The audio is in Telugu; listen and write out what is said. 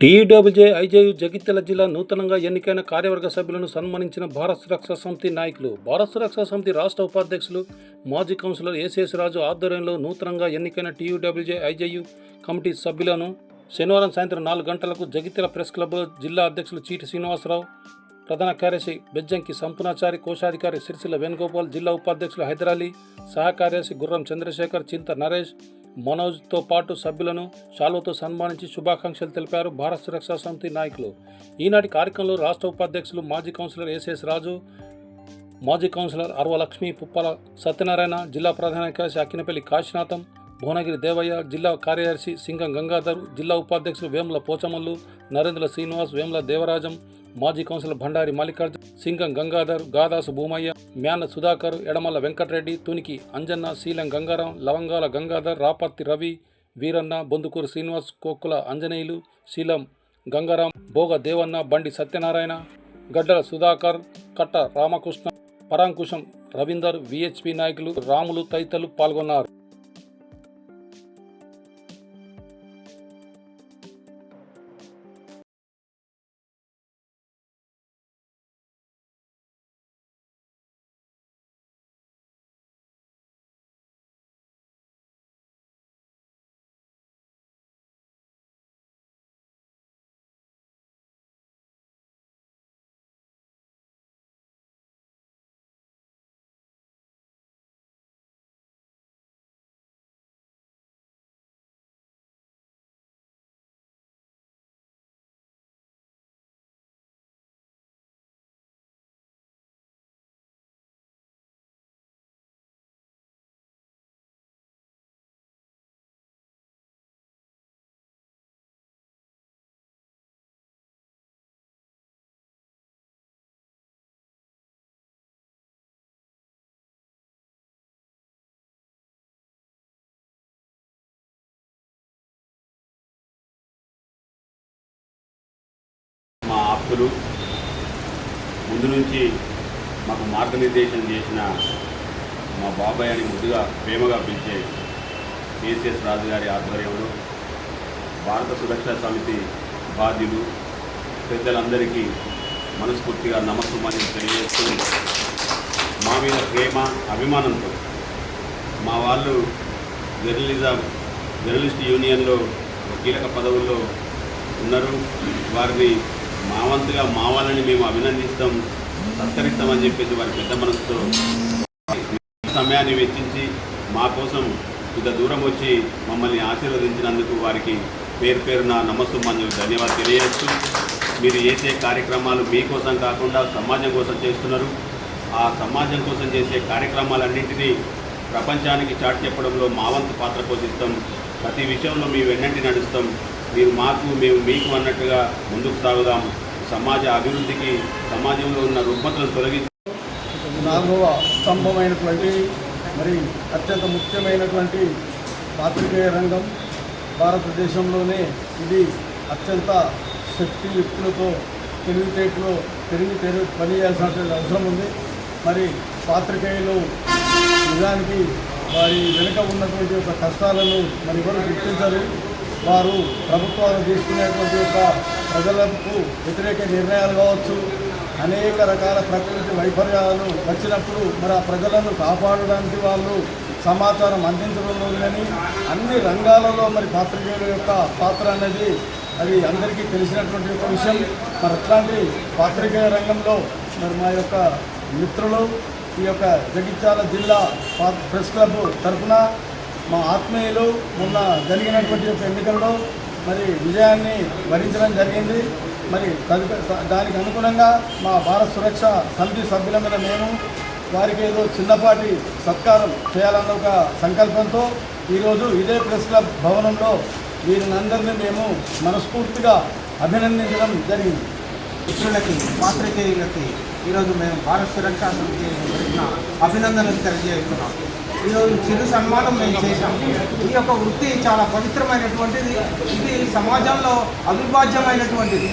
టీడబ్ల్యూజే ఐజేయు జగిత్యాల జిల్లా నూతనంగా ఎన్నికైన కార్యవర్గ సభ్యులను సన్మానించిన భారత్ సురక్షా సమితి నాయకులు. భారత్ సురక్షా సమితి రాష్ట్ర ఉపాధ్యక్షులు మాజీ కౌన్సిలర్ ఏసీఎస్ రాజు ఆధ్వర్యంలో నూతనంగా ఎన్నికైన టీయూడబ్ల్యూజే ఐజేయు కమిటీ సభ్యులను శనివారం సాయంత్రం నాలుగు గంటలకు జగిత్యాల ప్రెస్ క్లబ్లో జిల్లా అధ్యక్షులు చీటి శ్రీనివాసరావు ప్రధాన కార్యదర్శి బెజ్జంకి సంపునాచారి కోశాధికారి సిరిసిల్ల వేణుగోపాల్ జిల్లా ఉపాధ్యక్షులు హైదరాలీ సహకార్యదర్శి గుర్రం చంద్రశేఖర్ చింత నరేష్ మనోజ్తో పాటు సభ్యులను శాలువతో సన్మానించి శుభాకాంక్షలు తెలిపారు భారత సురక్షా సమితి నాయకులు. ఈనాటి కార్యక్రమంలో రాష్ట్ర ఉపాధ్యక్షులు మాజీ కౌన్సిలర్ ఎస్ఎస్ రాజు మాజీ కౌన్సిలర్ అరవలక్ష్మి పుప్పల సత్యనారాయణ జిల్లా ప్రధాన కార్యదర్శి అక్కినపల్లి కాశీనాథం భువనగిరి దేవయ్య జిల్లా కార్యదర్శి సింగం గంగాధర్ జిల్లా ఉపాధ్యక్షులు వేముల పోచమల్లు నరేంద్ర శ్రీనివాస్ వేముల దేవరాజం మాజీ కౌన్సిలర్ భండారి మల్లికార్జున్ సింగం గంగాధర్ గాదాసు భూమయ్య మ్యాన సుధాకర్ ఎడమల్ల వెంకటరెడ్డి తునికి అంజన్న శీలం గంగారాం లవంగాల గంగాధర్ రాపర్తి రవి వీరన్న బొందుకూరు శ్రీనివాస్ కోక్కుల అంజనేయులు శీలం గంగారాం భోగ దేవన్న బండి సత్యనారాయణ గడ్డల సుధాకర్ కట్ట రామకృష్ణ పరాంకుశం రవీందర్ విహెచ్పి నాయకులు రాములు తదితరులు పాల్గొన్నారు. మా ముందు నుంచి మాకు మార్గనిర్దేశం చేసిన మా బాబాయ్ అని ముద్దుగా ప్రేమగా పిలిచే కేసీఎస్ రాజు గారి ఆధ్వర్యంలో భారత సురక్షా సమితి బాధ్యులు పెద్దలందరికీ మనస్ఫూర్తిగా నమస్కారం తెలియజేస్తూ మా మీద ప్రేమ అభిమానంతో మా వాళ్ళు జర్నలిజం జర్నలిస్ట్ యూనియన్లో కీలక పదవుల్లో ఉన్నారు. వారిని మా వంతుగా మా వాళ్ళని మేము అభినందిస్తాం సత్కరిస్తామని చెప్పేసి వారి పెద్ద మనసుతో సమయాన్ని వెచ్చించి మా కోసం ఇంత దూరం వచ్చి మమ్మల్ని ఆశీర్వదించినందుకు వారికి పేరు పేరున నమస్సు మనం ధన్యవాదాలు తెలియజేస్తూ మీరు చేసే కార్యక్రమాలు మీకోసం కాకుండా సమాజం కోసం చేస్తున్నారు. ఆ సమాజం కోసం చేసే కార్యక్రమాలన్నింటినీ ప్రపంచానికి చాటి చెప్పడంలో మా వంతు పాత్ర పోషిస్తాం. ప్రతి విషయంలో మీ వెన్నంటి నడుస్తాం. మీరు మాకు మేము మీకు అన్నట్టుగా ముందుకు సాగుదాము. సమాజ అభివృద్ధికి సమాజంలో ఉన్న రుగ్మతలను తొలగించి నాలుగవ స్తంభమైనటువంటి మరి అత్యంత ముఖ్యమైనటువంటి పాత్రికేయ రంగం భారతదేశంలోనే ఇది అత్యంత శక్తియుక్తులతో తెలివితేటలో తిరిగి తెరి పని అవసరం ఉంది. మరి పాత్రికేయులు నిజానికి వారి వెనుక ఉన్నటువంటి ఒక కష్టాలను మరి ఎవరు గుర్తించరు. వారు ప్రభుత్వాలు తీసుకునేటువంటి యొక్క ప్రజలకు వ్యతిరేక నిర్ణయాలు కావచ్చు అనేక రకాల ప్రకృతి వైఫల్యాలు వచ్చినప్పుడు మరి ఆ ప్రజలను కాపాడడానికి వాళ్ళు సమాచారం అందించడంలో కానీ అన్ని రంగాలలో మరి పాత్రికేయుల యొక్క పాత్ర అనేది అది అందరికీ తెలిసినటువంటి ఒక విషయం. మరి అట్లాంటి పాత్రికేయ రంగంలో మరి మా యొక్క మిత్రులు ఈ యొక్క జగిత్యాల జిల్లా ప్రెస్ క్లబ్ తరఫున మా ఆత్మీయులు మొన్న జరిగినటువంటి యొక్క ఎన్నికల్లో మరి విజయాన్ని వరించడం జరిగింది. మరి దానికి అనుగుణంగా మా భారత సురక్ష సమితి సభ్యుల మీద మేము వారికి ఏదో చిన్నపాటి సత్కారం చేయాలన్న ఒక సంకల్పంతో ఈరోజు ఇదే ప్రెస్ క్లబ్ భవనంలో వీరినందరినీ మేము మనస్ఫూర్తిగా అభినందించడం జరిగింది. మిత్రులకి పాత్రికేయులకి ఈరోజు మేము భారత సురక్షా సమితి అభినందనలు తెలియజేస్తున్నాం. ఈరోజు చిరు సన్మానం మేము చేశాం. ఈ యొక్క వృత్తి చాలా పవిత్రమైనటువంటిది. ఇది సమాజంలో అవిభాజ్యమైనటువంటిది.